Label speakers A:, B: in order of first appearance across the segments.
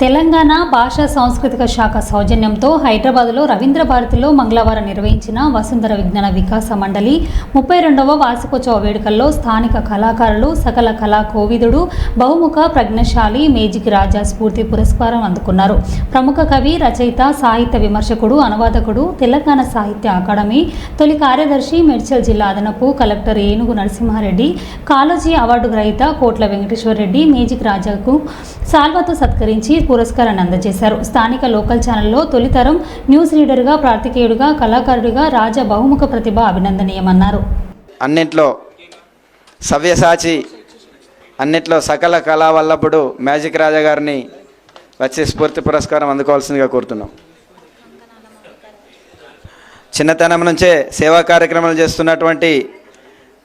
A: తెలంగాణ భాషా సాంస్కృతిక శాఖ సౌజన్యంతో హైదరాబాద్లో రవీంద్ర భారతిలో మంగళవారం నిర్వహించిన వసుంధర విజ్ఞాన వికాస మండలి ముప్పై రెండవ వార్షికోత్సవ వేడుకల్లో స్థానిక కళాకారులు సకల కళా కోవిదుడు బహుముఖ ప్రజ్ఞశాలి మేజిక్ రాజా స్ఫూర్తి పురస్కారం అందుకున్నారు. ప్రముఖ కవి రచయిత సాహిత్య విమర్శకుడు అనువాదకుడు తెలంగాణ సాహిత్య అకాడమీ తొలి కార్యదర్శి మేడ్చల్ జిల్లా అదనపు కలెక్టర్ ఏనుగు నరసింహారెడ్డి కాలోజీ అవార్డు గ్రహీత కోట్ల వెంకటేశ్వర రెడ్డి మేజిక్ రాజాకు సాల్వాతో సత్కరించి పురస్కారాన్ని అందజేశారు. స్థానిక లోకల్ ఛానల్లో తొలితరం న్యూస్ రీడర్గా ప్రార్థికేయుడిగా కళాకారుడిగా రాజా బహుముఖ ప్రతిభ అభినందనీయమన్నారు.
B: అన్నింట్లో సవ్యసాచి అన్నిట్లో సకల కళా వల్లభుడు మ్యాజిక్ రాజా గారిని వచ్చి స్ఫూర్తి పురస్కారం అందుకోవాల్సిందిగా కోరుతున్నాం. చిన్నతనం నుంచే సేవా కార్యక్రమాలు చేస్తున్నటువంటి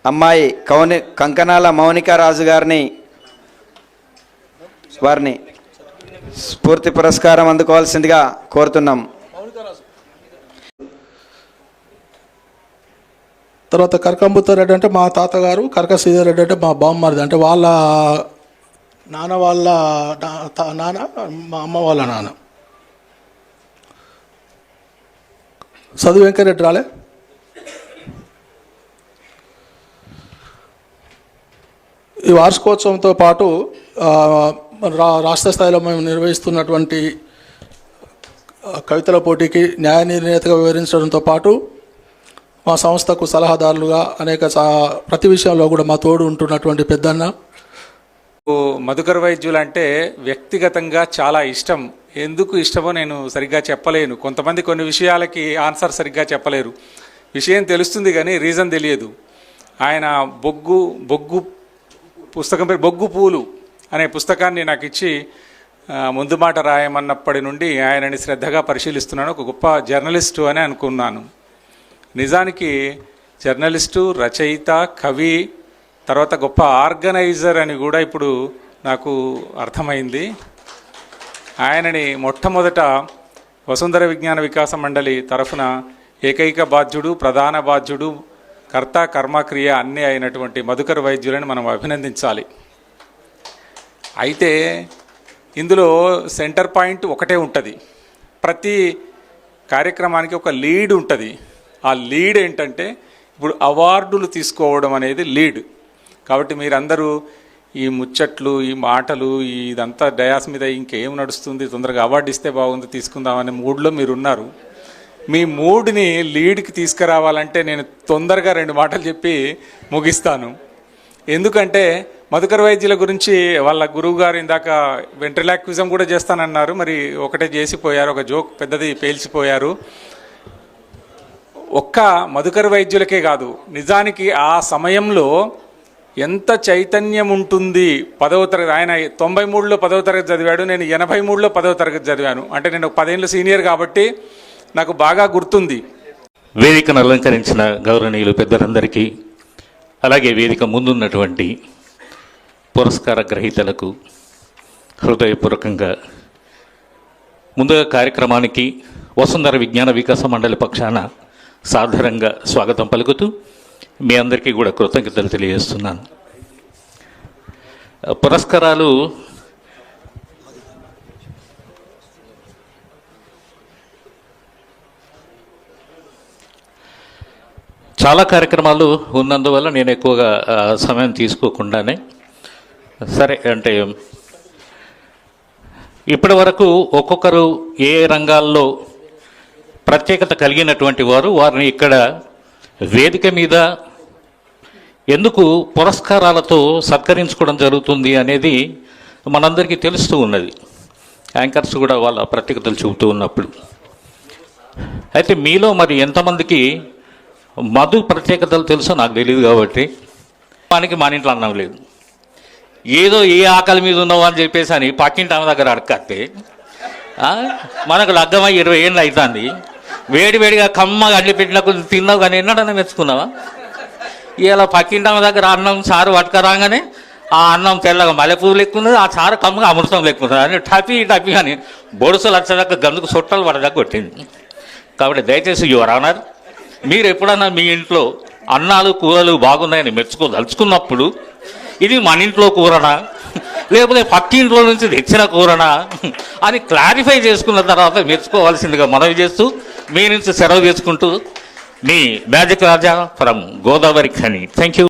B: అమ్మాయి కౌని కంకణాల మౌనిక రాజు గారిని వారిని స్ఫూర్తి పురస్కారం అందుకోవాల్సిందిగా కోరుతున్నాం.
C: తర్వాత కరకంబుతో రెడ్డి అంటే మా తాతగారు కరక శ్రీధర్ రెడ్డి అంటే మా బామ్మరిది. అంటే వాళ్ళ నాన్న వాళ్ళ నా- నాన్న మా అమ్మ వాళ్ళ నాన్న. చదువు వెంకరెడ్డి రాలే? ఈ వార్షికోత్సవంతో పాటు రా రాష్ట్ర స్థాయిలో మేము నిర్వహిస్తున్నటువంటి కవితల పోటీకి న్యాయ నిర్ణేతగా వివరించడంతో పాటు మా సంస్థకు సలహాదారులుగా అనేక సా- ప్రతి విషయంలో కూడా మా తోడు ఉంటున్నటువంటి పెద్దన్న.
D: మధుకర్ వైద్యులు అంటే వ్యక్తిగతంగా చాలా ఇష్టం. ఎందుకు ఇష్టమో నేను సరిగ్గా చెప్పలేను. కొంతమంది కొన్ని విషయాలకి ఆన్సర్ సరిగ్గా చెప్పలేరు. విషయం తెలుస్తుంది కానీ రీజన్ తెలియదు. ఆయన బొగ్గు బొగ్గు పుస్తకం పేరు బొగ్గు పూలు. అనే పుస్తకాన్ని నాకు ఇచ్చి ముందు మాట రాయమన్నప్పటి నుండి ఆయనని శ్రద్ధగా పరిశీలిస్తున్నాను. ఒక గొప్ప జర్నలిస్టు అని అనుకున్నాను. నిజానికి జర్నలిస్టు రచయిత కవి తర్వాత గొప్ప ఆర్గనైజర్ అని కూడా ఇప్పుడు నాకు అర్థమైంది. ఆయనని మొట్టమొదట వసుంధర విజ్ఞాన వికాస మండలి తరఫున ఏకైక బాధ్యుడు ప్రధాన బాధ్యుడు కర్త కర్మక్రియ అన్నీ అయినటువంటి మధుకర్ వైద్యులని మనం అభినందించాలి. అయితే ఇందులో సెంటర్ పాయింట్ ఒకటే ఉంటుంది. ప్రతి కార్యక్రమానికి ఒక లీడ్ ఉంటుంది. ఆ లీడ్ ఏంటంటే ఇప్పుడు అవార్డులు తీసుకోవడం అనేది లీడ్. కాబట్టి మీరందరూ ఈ ముచ్చట్లు ఈ మాటలు ఇదంతా డయాస్ మీద ఇంకేం నడుస్తుంది తొందరగా అవార్డు ఇస్తే బాగుంది తీసుకుందామనే మూడ్లో మీరు ఉన్నారు మీ మూడ్ని లీడ్కి తీసుకురావాలంటే నేను తొందరగా రెండు మాటలు చెప్పి ముగిస్తాను. ఎందుకంటే మధుకర్ వైద్యుల గురించి వాళ్ళ గురువు గారు ఇందాక వెంట్రిలాక్విజం కూడా చేస్తానన్నారు. మరి ఒకటే చేసిపోయారు ఒక జోక్ పెద్దది పేల్చిపోయారు. ఒక్క మధుకర్ వైద్యులకే కాదు నిజానికి ఆ సమయంలో ఎంత చైతన్యం ఉంటుంది. పదవ తరగతి ఆయన తొంభై మూడులో పదవ తరగతి చదివాడు నేను ఎనభై మూడులో పదవ తరగతి చదివాను. అంటే నేను పదేళ్ళు సీనియర్ కాబట్టి నాకు బాగా గుర్తుంది.
E: వేదికను అలంకరించిన గౌరవనీయులు పెద్దలందరికీ అలాగే వేదిక ముందున్నటువంటి పురస్కార గ్రహీతలకు హృదయపూర్వకంగా ముందుగా కార్యక్రమానికి వసుంధర విజ్ఞాన వికాస మండలి పక్షాన సాధారణంగా స్వాగతం పలుకుతూ మీ అందరికీ కూడా కృతజ్ఞతలు తెలియజేస్తున్నాను. పురస్కారాలు చాలా కార్యక్రమాలు ఉన్నందువల్ల నేను ఎక్కువగా సమయం తీసుకోకుండానే సరే అంటే ఇప్పటి వరకు ఒక్కొక్కరు ఏ రంగాల్లో ప్రత్యేకత కలిగినటువంటి వారు వారిని ఇక్కడ వేదిక మీద ఎందుకు పురస్కారాలతో సత్కరించుకోవడం జరుగుతుంది అనేది మనందరికీ తెలుస్తూ ఉన్నది. యాంకర్స్ కూడా వాళ్ళ ప్రత్యేకతలు చూపుతూ ఉన్నప్పుడు. అయితే మీలో మరి ఎంతమందికి మధు ప్రత్యేకతలు తెలుసో నాకు తెలియదు కాబట్టి మనకి మన ఇంట్లో అన్నం లేదు. ఏదో ఏ ఆకలి మీద ఉన్నావు అని చెప్పేసి అని పక్కింటి ఆమె దగ్గర అడకత్తే మనకు లగ్గమై ఇరవై ఏళ్ళు అవుతుంది వేడి వేడిగా కమ్మగా అడ్డు పెట్టిన కొంచెం తిన్నావు కానీ ఎన్నడన్నా మెచ్చుకున్నావా? ఇలా పక్కింటి ఆమె దగ్గర అన్నం సారు పట్టుకరాగానే ఆ అన్నం తెల్లగా మల్లెపూలు ఎక్కున్నది ఆ చారు కమ్మగా అమృతం లెక్కున్నది అని టపి టపి అని బొడుసులు వచ్చేదాకా గందుకు సొట్టలు పడదాకా కొట్టింది. కాబట్టి దయచేసి యువర్ ఆనర్ మీరు ఎప్పుడన్నా మీ ఇంట్లో అన్నాలు కూరలు బాగున్నాయని మెచ్చుకోదలుచుకున్నప్పుడు ఇది మన ఇంట్లో కూరనా? లేకపోతే పక్కింట్లో నుంచి తెచ్చిన కూరనా? అని క్లారిఫై చేసుకున్న తర్వాత మెచ్చుకోవాల్సిందిగా మనవి చేస్తూ మీ నుంచి సెలవు చేసుకుంటూ మీ magic Raja from Godavari Khani. Thank you